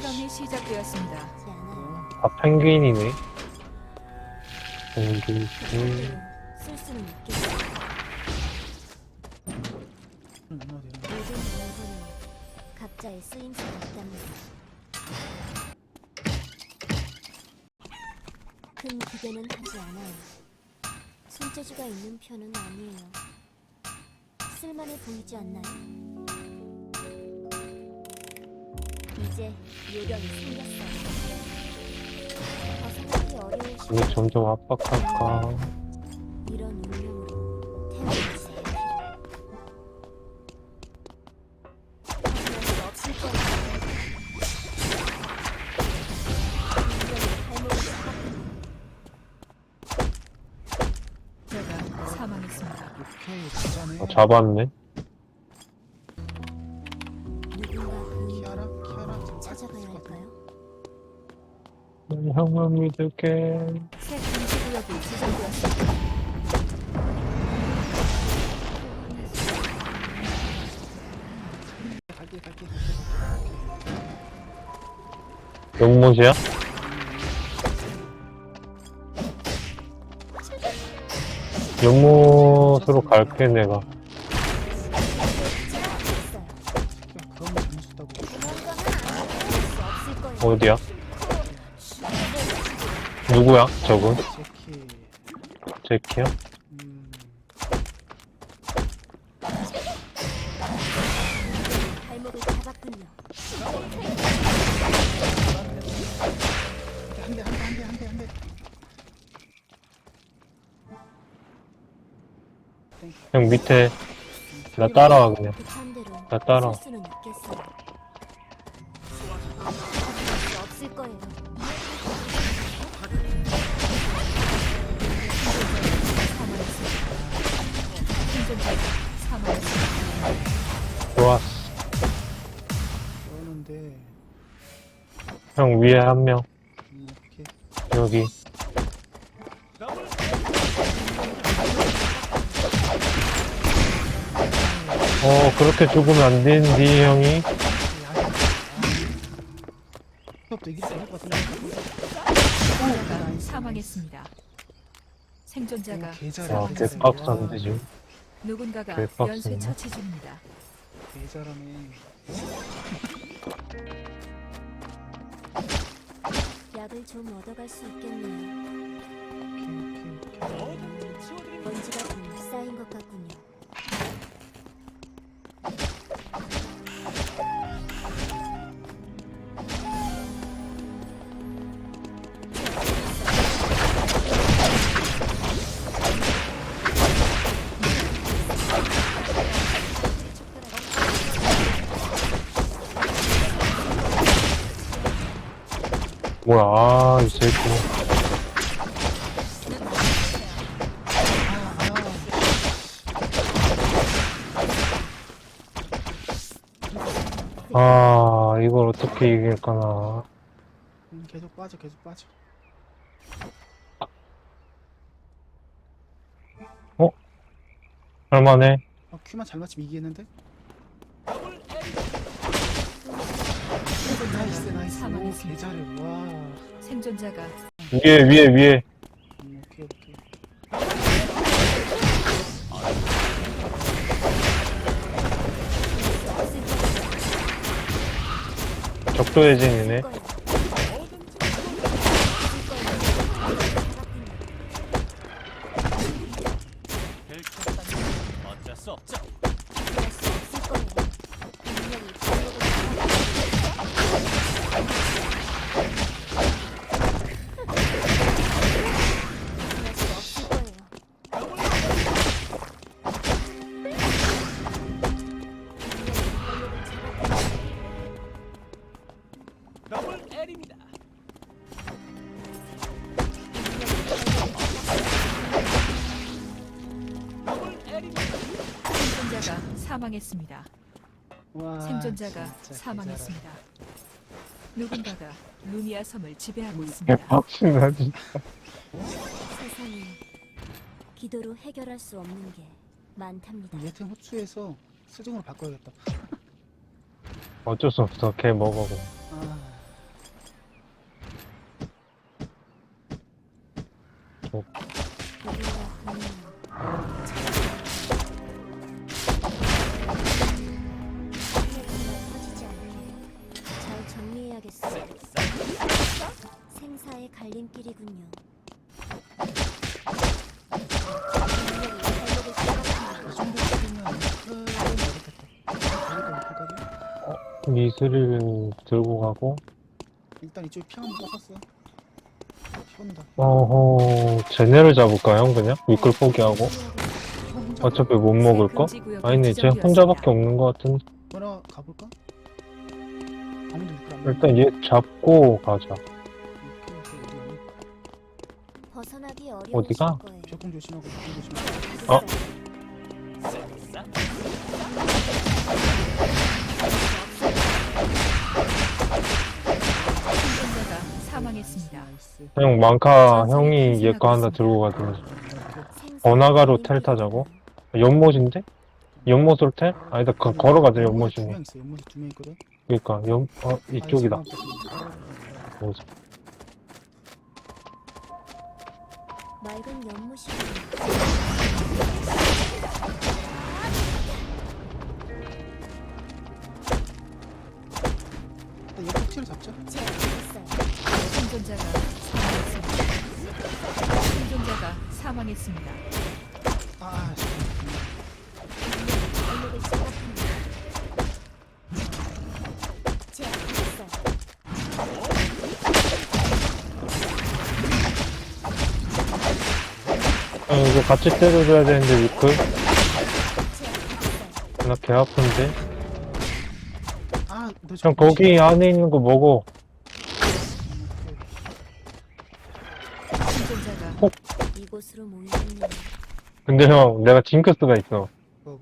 실험이 시작되었습니다. 아 펭귄이네. 펭귄. 쓸 수는 있겠어. 모든 물건이 각자의 쓰임새가 있답니다. 큰 기대는 하지 않아요. 손재주가 있는 편은 아니에요. 쓸만해 보이지 않나요? 이제 요령이 생겼어요. 벗어나기 어려울 이게 점점 압박할까. 이런 운명으로. 벗어날 수 없을 잡았군요. 제가 사망했습니다. 어, 잡았네. 형만 믿을게. 새 금지 구역이 지정되었습니다. 갈게 내가. 거. 어디야? 누구야? 저분? 제키. 대. 형 밑에 나 따라와 그냥. 나 따라와. 없을 거예요. 좋았어. 그러는데 형 위에 한 명. 음, 오케이. 여기. 어 그렇게 죽으면 안 되는데 형이. 수업도 이길 수 있을 것 같은데. 사망했습니다. 생존자가 계좌를 아안 되지. 누군가가. 연쇄 처치 중입니다. 계좌라네. 약을 좀 얻어갈 수 있겠네요. 뭐야 아 이 새끼. 아 이걸 어떻게 이길까나. 음, 계속 빠져 계속 빠져. 할만해. 아, 큐만 잘 맞추면 이기겠는데? 나이스 나이스. 오 사망했습니다. 계좌를 와. 생존자가 위에 위에 위에. 음, 오케이 오케이. 적도 해진이네. 거예요. 사망했습니다. 와, 생존자가 진짜 사망했습니다. 누군가가 루미아 섬을 지배하고 있습니다. 개빡치네 진짜. 세상에 기도로 해결할 수 없는 게 많답니다. 개잘하다. 호추해서 수중으로 바꿔야겠다. 어쩔 수 없어 개 먹어고 아, 뭐 미스를 들고 가고 일단 이쪽에 피 한번 떴었어. 피온다. 어허 쟤네를 잡을까요 그냥? 위클 포기하고 피 혼자. 어차피 못 먹을 거? 아니네 쟤. 혼자밖에 없는 것 같은데 뭐라 가볼까? 아무도 일단 얘 잡고 가자 오케이, 오케이, 어디 가니? 벗어나기 어려우실 어디가? 거예요. 벽공 조심하고 벽공 조심하고. 어? 나이스. 그냥 망카 형이 얘 거 하나 들고 가든지 번화가로 텔. 타자고? 연못인데? 연못으로 텔? 아니다 그, 걸어가자 연못이네 두명 있어. 연못에 두명 있거든. 그니까 연.. 어 이쪽이다. 뭐지? 맑은 연못이 일단 얘 꼭지를 잡자. 제압했어요. 생존자가 사망했습니다. 생존자가 사망했습니다. 아. 아 이거 같이 때려줘야 되는데 위클? 제압했어요. 나개 아픈데? 아, 너형 거기 안에 있는 거 먹어 이곳으로 모이는 근데 형 내가 징크스가 있어 먹어.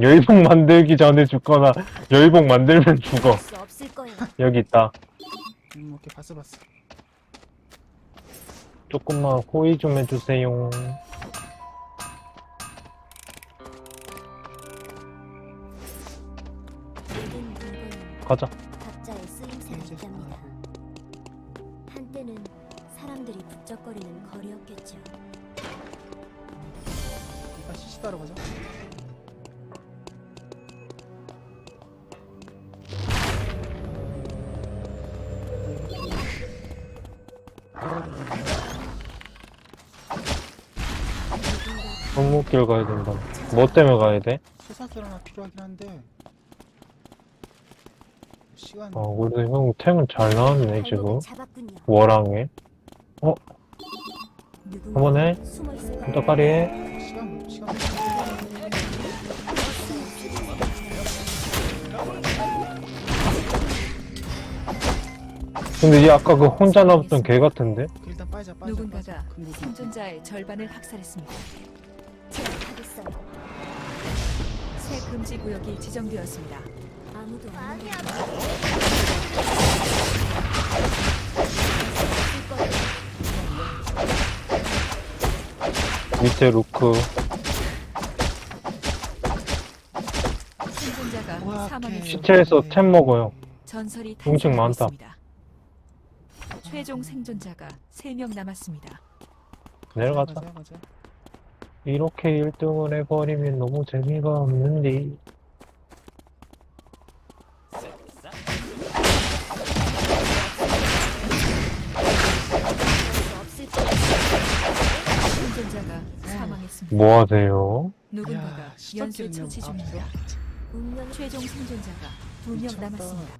열복 만들기 전에 죽거나 열복 만들면 죽어 수 없을 거예요. 여기 있다 음, 오케이, 봤어, 봤어. 조금만 호의 좀 해주세요 모든 물건은 가자 각자의 쓰임새가 이제 있답니다. 한때는 사람들이 북적거리는 거리였겠죠. 이따 CC 따라가자. 건물길 가야 된다 뭐 때문에 가야 돼? 수사들 하나 필요하긴 한데 시간 어 그래도 형 템은 잘 나왔네 지금 발목을 잡았군요. 워랑에 한떡까리 해 시간 시간 근데 얘 아까 그 혼자 나왔던 개 같은데? 일단 빠져 빠져 누군가가 빠져. 생존자의 절반을 학살했습니다. 제압하겠어요. 새 금지 구역이 지정되었습니다. 아무도 없는 밑에 루크 생존자가 와, 사망했습니다. 시체에서 템 먹어요 전설이 음식 많다. 탄생했습니다. 최종 생존자가 3명 남았습니다. 내려가자 가자 가자. 이렇게 1등을 해버리면 너무 재미가 없는데 생존자가 사망했습니다. 뭐 하세요? 누군가가 연쇄 처치 아, 중입니다. 운명 최종 생존자가 2명 미쳤다. 남았습니다.